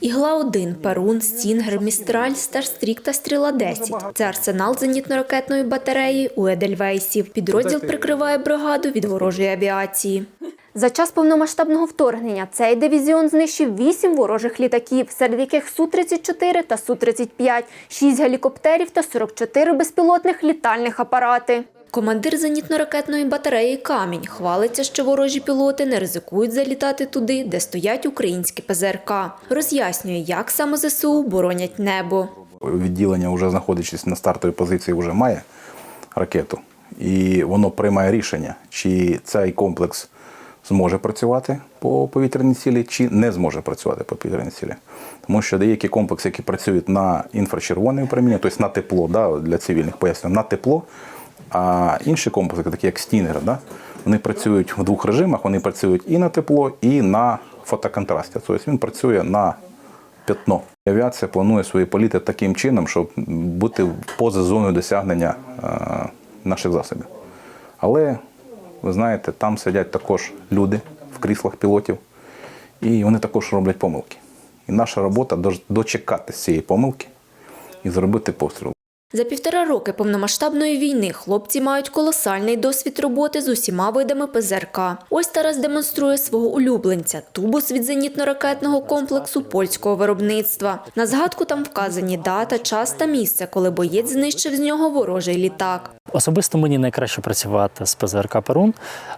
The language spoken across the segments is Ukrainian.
Ігла 1 Перун, Стінгер, Містраль, Старстрік та Стріла 10 – це арсенал зенітно-ракетної батареї у Едельвейсів. Підрозділ прикриває бригаду від ворожої авіації. За час повномасштабного вторгнення цей дивізіон знищив 8 ворожих літаків, серед яких Су-34 та Су-35, 6 гелікоптерів та 44 безпілотних літальних апарати. Командир зенітно-ракетної батареї Камінь хвалиться, що ворожі пілоти не ризикують залітати туди, де стоять українські ПЗРК. Роз'яснює, як саме ЗСУ боронять небо. Відділення, вже знаходячись на стартовій позиції, вже має ракету, і воно приймає рішення, чи цей комплекс зможе працювати по повітряній цілі, чи не зможе працювати по повітряній цілі. Тому що деякі комплекси, які працюють на інфрачервоне випроміння, тобто на тепло, да, для цивільних пояснюю, на тепло, а інші комплекси, такі як Стінгер, да, вони працюють в двох режимах. Вони працюють і на тепло, і на фотоконтрасті. Тобто він працює на п'ятно. Авіація планує свої політи таким чином, щоб бути поза зоною досягнення е, наших засобів. Але ви знаєте, там сидять також люди в кріслах пілотів, і вони також роблять помилки. І наша робота дочекати цієї помилки і зробити постріл. За півтора роки повномасштабної війни хлопці мають колосальний досвід роботи з усіма видами ПЗРК. Ось Тарас демонструє свого улюбленця – тубус від зенітно-ракетного комплексу польського виробництва. На згадку там вказані дата, час та місце, коли боєць знищив з нього ворожий літак. Особисто мені найкраще працювати з ПЗРК Перун.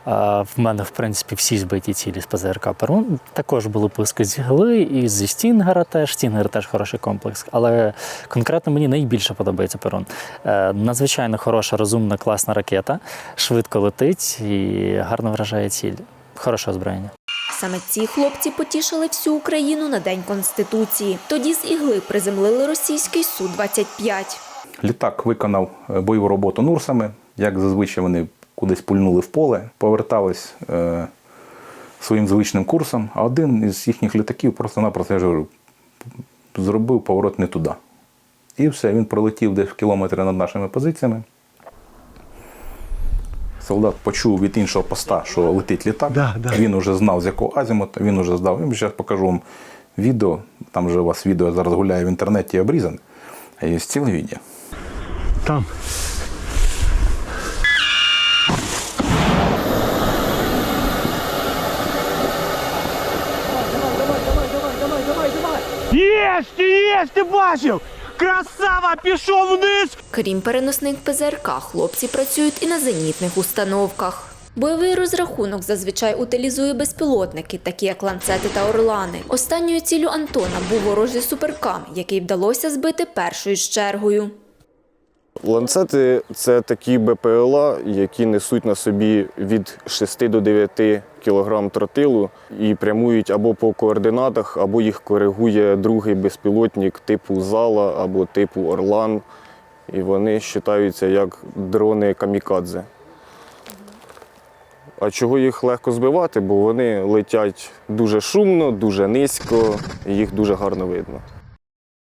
В мене, в принципі, всі збиті цілі з ПЗРК Перун. Також були пуски з Гли і зі Стінгера теж. Стінгер теж хороший комплекс. Але конкретно мені найбільше подобається Перун. Е, Надзвичайно хороша, розумна, класна ракета, швидко летить і гарно вражає ціль. Хороше озброєння. Саме ці хлопці потішили всю Україну на День Конституції. Тоді з ігли приземлили російський Су-25. Літак виконав е, бойову роботу Нурсами. Як зазвичай вони кудись пульнули в поле, повертались е, своїм звичним курсом, а один із їхніх літаків просто-напросто я ж говорю, зробив поворот не туди. І все, він пролетів десь в кілометри над нашими позиціями. Солдат почув від іншого поста, що летить літак. Да, да. Він вже знав, з якого азімута, він вже здав. Я зараз покажу вам відео. Там же у вас відео зараз гуляє в інтернеті обрізане. А є ціле відео. Там. Єсть, єсть, ти бачив! Красава, пішов вниз! Крім переносних ПЗРК, хлопці працюють і на зенітних установках. Бойовий розрахунок зазвичай утилізує безпілотники, такі як ланцети та орлани. Останньою ціллю Антона був ворожий суперкам, який вдалося збити першою з чергою. Ланцети це такі БПЛА, які несуть на собі від 6 до 9 кг тротилу і прямують або по координатах, або їх коригує другий безпілотник типу Зала або типу Орлан. І вони вважаються як дрони камікадзе. А чого їх легко збивати? Бо вони летять дуже шумно, дуже низько, їх дуже гарно видно.